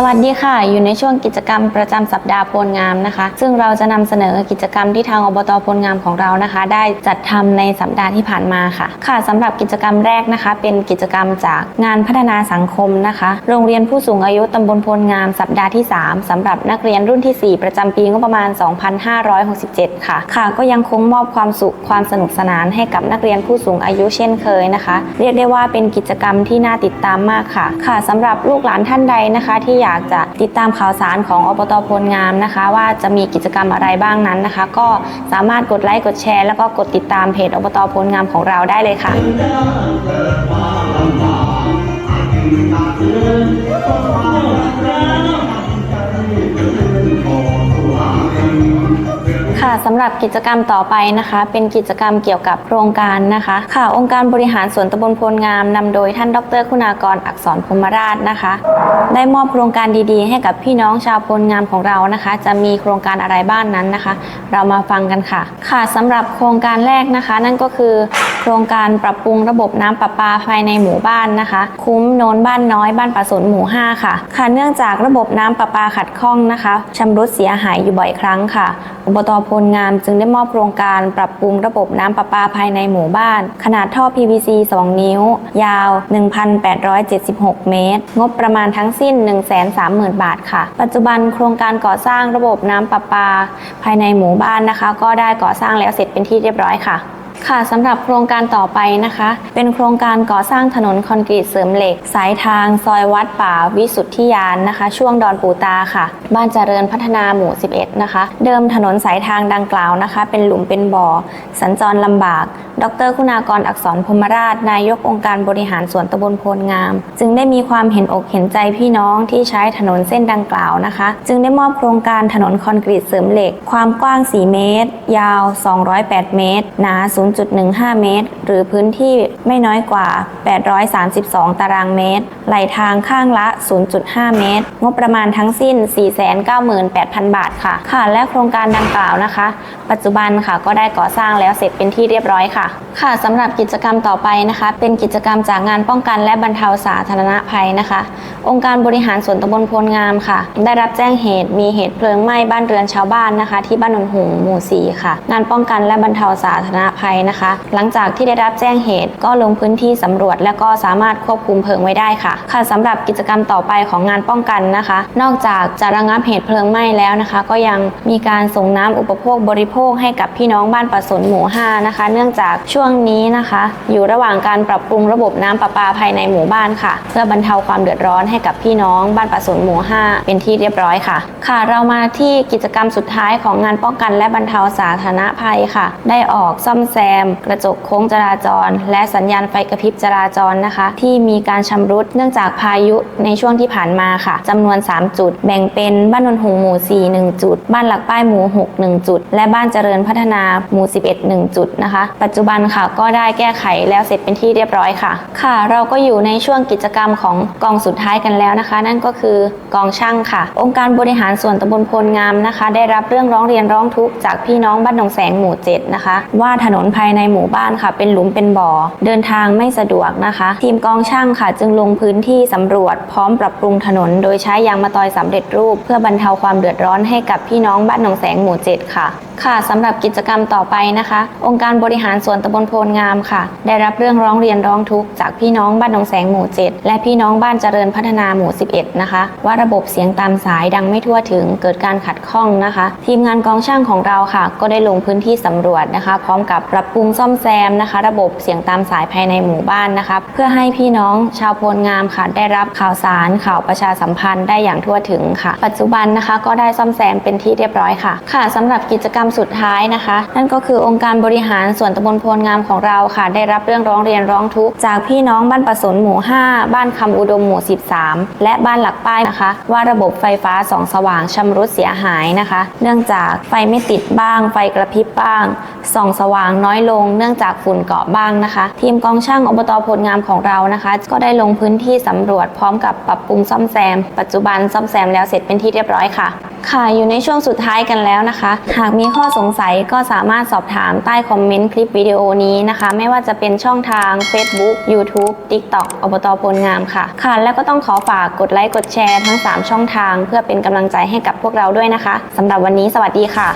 สวัสดีค่ะ อยู่ในช่วงกิจกรรมประจำสัปดาห์พลงามนะคะ ซึ่งเราจะนำเสนอกิจกรรมที่ทางอบตพลงามของเรานะคะ ได้จัดทำในสัปดาห์ที่ผ่านมาค่ะ ค่ะสำหรับกิจกรรมแรกนะคะ เป็นกิจกรรมจากงานพัฒนาสังคมนะคะ โรงเรียนผู้สูงอายุตำบลพลงามสัปดาห์ที่ 3สำหรับนักเรียนรุ่นทีสี่4 ประจำปีงบประมาณ 2567 ค่ะ ค่ะ ก็ยังคงมอบความสุขความสนุกสนานให้กับนักเรียนผู้สูงอายุเช่นเคยนะคะ เรียกได้ว่าเป็นกิจกรรมที่น่าติดตามมากค่ะ ค่ะสำหรับลูกหลานท่านใดนะคะ ที่อยากจะติดตามข่าวสารของอบตพลงามนะคะ ว่าจะมีกิจกรรมอะไรบ้างนั้นนะคะ ก็สามารถกดไลค์กดแชร์ แล้วก็กดติดตามเพจอบตพลงามของเราได้เลยค่ะ สำหรับกิจกรรมต่อไปนะคะ เป็นกิจกรรมเกี่ยวกับโครงการนะคะ ค่ะองค์การบริหารส่วนตำบลโพลงามนำโดยท่านดร คุณากรอักษรพมราชนะคะ ได้มอบโครงการดีๆ ให้กับพี่น้องชาวโพลงามของเรานะคะ จะมีโครงการอะไรบ้างนั้นนะคะ เรามาฟังกันค่ะ ค่ะสำหรับโครงการแรกนะคะ นั่นก็คือ โครงการปรับปรุงระบบน้ำประปาภายในหมู่บ้านนะคะ คุ้มโนนบ้านน้อยบ้านป่าสนหมู่ 5 ค่ะ ค่ะเนื่องจากระบบน้ำประปาขัดข้องนะคะชำรุดเสียหายอยู่บ่อยครั้งค่ะอบตโพลงามจึงได้มอบโครงการปรับปรุงระบบน้ำประปาภายในหมู่บ้าน ขนาดท่อ PVC 2 นิ้ว ยาว 1,876 เมตร งบประมาณทั้งสิ้น 130,000 บาทค่ะ ปัจจุบันโครงการก่อสร้างระบบน้ำประปา ภายในหมู่บ้านนะคะ ก็ได้ก่อสร้างแล้วเสร็จเป็นที่เรียบร้อยค่ะ ค่ะสำหรับโครงการต่อไปนะคะ เป็นโครงการก่อสร้างถนนคอนกรีตเสริมเหล็ก สายทาง ซอยวัดป่าวิสุทธิยานนะคะ ช่วงดอนปูตาค่ะ บ้านเจริญพัฒนาหมู่ 11 นะคะ เดิมถนนสายทางดังกล่าวนะคะ เป็นหลุมเป็นบ่อ สัญจรลำบาก ดรคุณากรอักษรพรหมราช นายกองค์การบริหารส่วนตำบลโพลงาม จึงได้มีความเห็นอกเห็นใจพี่น้องที่ใช้ถนนเส้นดังกล่าวนะคะ จึงได้มอบโครงการถนนคอนกรีตเสริมเหล็ก ความกว้าง 4 เมตร ยาว 208 เมตร หนา0.15 เมตร หรือพื้นที่ไม่น้อยกว่า 832 ตารางเมตร ไหลทางข้างละ 0.5 เมตร งบประมาณทั้งสิ้น 498,000 บาทค่ะ ค่ะ และโครงการดังกล่าวนะคะ ปัจจุบันค่ะก็ได้ก่อสร้างแล้วเสร็จเป็นที่เรียบร้อยค่ะ ค่ะสำหรับกิจกรรมต่อไปนะคะ เป็นกิจกรรมจากงานป้องกันและบรรเทาสาธารณภัยนะคะ องค์การบริหารส่วนตำบลโพลงามค่ะ ได้รับแจ้งเหตุมีเหตุเพลิงไหม้บ้านเรือนชาวบ้านนะคะ ที่บ้านนนหงหมู่สีค่ะ งานป้องกันและบรรเทาสาธารณภัยนะคะ หลังจากที่ได้รับแจ้งเหตุก็ลงพื้นที่สำรวจ และก็สามารถควบคุมเพลิงไว้ได้ค่ะ ค่ะสำหรับกิจกรรมต่อไปของงานป้องกันนะคะ นอกจากจะระงับเหตุเพลิงไหม้แล้วนะคะ ก็ยังมีการส่งน้ำอุปโภคบริโภคให้กับพี่น้องบ้านป่าสนหมู่ 5 นะคะ เนื่องจากช่วงนี้นะคะ อยู่ระหว่างการปรับปรุงระบบน้ำประปาภายในหมู่บ้านค่ะ เพื่อบรรเทาความเดือดร้อนให้กับพี่น้องบ้านป่าสนหมู่ 5 เป็นที่เรียบร้อยค่ะ ค่ะเรามาที่กิจกรรมสุดท้ายของงานป้องกันและบรรเทาสาธารณภัยค่ะ ได้ออกซ่อมแซม กระจกโค้งจราจร และสัญญาณไฟกระพริบจราจรนะคะ ที่มีการชำรุดเนื่องจากพายุในช่วงที่ผ่านมาค่ะจำนวน 3 จุด แบ่งเป็นบ้านนนหงหมู่4 1จุด บ้านหลักป้ายหมู่6 1จุด และบ้านเจริญพัฒนาหมู่ 11 1 จุดนะคะ ปัจจุบันค่ะก็ได้แก้ไขแล้วเสร็จเป็นที่เรียบร้อยค่ะ ค่ะ เราก็อยู่ในช่วงกิจกรรมของกองสุดท้ายกันแล้วนะคะ นั่นก็คือกองช่างค่ะ องค์การบริหารส่วนตำบลโพลงามนะคะ ได้รับเรื่องร้องเรียนร้องทุกข์จากพี่น้องบ้านหนองแสงหมู่7นะคะว่าถนนภายในหมู่บ้านค่ะ เป็นหลุมเป็นบ่อ เดินทางไม่สะดวกนะคะ ทีมกองช่างค่ะ จึงลงพื้นที่สำรวจพร้อมปรับปรุงถนน โดยใช้ยางมะตอยสำเร็จรูป เพื่อบรรเทาความเดือดร้อนให้กับพี่น้องบ้านหนองแสงหมู่ 7 ค่ะ ค่ะสำหรับกิจกรรมต่อไปนะคะ องค์การบริหารส่วนตำบลโพลงามค่ะ ได้รับเรื่องร้องเรียนร้องทุกข์จากพี่น้องบ้านหนองแสงหมู่ 7 และพี่น้องบ้านเจริญพัฒนาหมู่ 11 นะคะ ว่าระบบเสียงตามสายดังไม่ทั่วถึงเกิดการขัดข้องนะคะ ทีมงานกองช่างของเราค่ะ ก็ได้ลงพื้นที่สำรวจนะคะ พร้อมกับปรับปรุงซ่อมแซมนะคะ ระบบเสียงตามสายภายในหมู่บ้านนะคะเพื่อให้พี่น้องชาวโพลงามค่ะ ได้รับข่าวสารข่าวประชาสัมพันธ์ได้อย่างทั่วถึงค่ะ ปัจจุบันนะคะ ก็ได้ซ่อมแซมเป็นที่เรียบร้อยค่ะ ค่ะสำหรับกิจกรรมสุดท้ายนะคะ นั่นก็คือองค์การบริหารส่วนตำบลโพลงามของเราค่ะ ได้รับเรื่องร้องเรียนร้องทุกข์จากพี่น้องบ้านประสนหมู่ 5 บ้านคำอุดมหมู่ 13 และบ้านหลักป้ายนะคะ ว่าระบบไฟฟ้าส่องสว่างชำรุดเสียหายนะคะ เนื่องจากไฟไม่ติดบ้าง ไฟกระพริบบ้างส่องสว่างน้อยลง เนื่องจากฝุ่นเกาะบ้างนะคะ ทีมกองช่างอบตโพลงามของเรานะคะ ก็ได้ลงพื้นที่สำรวจพร้อมกับปรับปรุงซ่อมแซม ปัจจุบันซ่อมแซมแล้วเสร็จเป็นที่เรียบร้อยค่ะ ค่ะอยู่ในช่วงสุดท้ายกันแล้วนะคะ หากมีข้อสงสัยก็สามารถสอบถามใต้คอมเมนต์คลิปวิดีโอนี้นะคะ ไม่ว่าจะเป็นช่องทาง Facebook YouTube TikTok อบตโพลงามค่ะ ค่ะ แล้วก็ต้องขอฝากกดไลค์กดแชร์ทั้ง 3 ช่องทาง เพื่อเป็นกำลังใจให้กับพวกเราด้วยนะคะสำหรับวันนี้สวัสดีค่ะ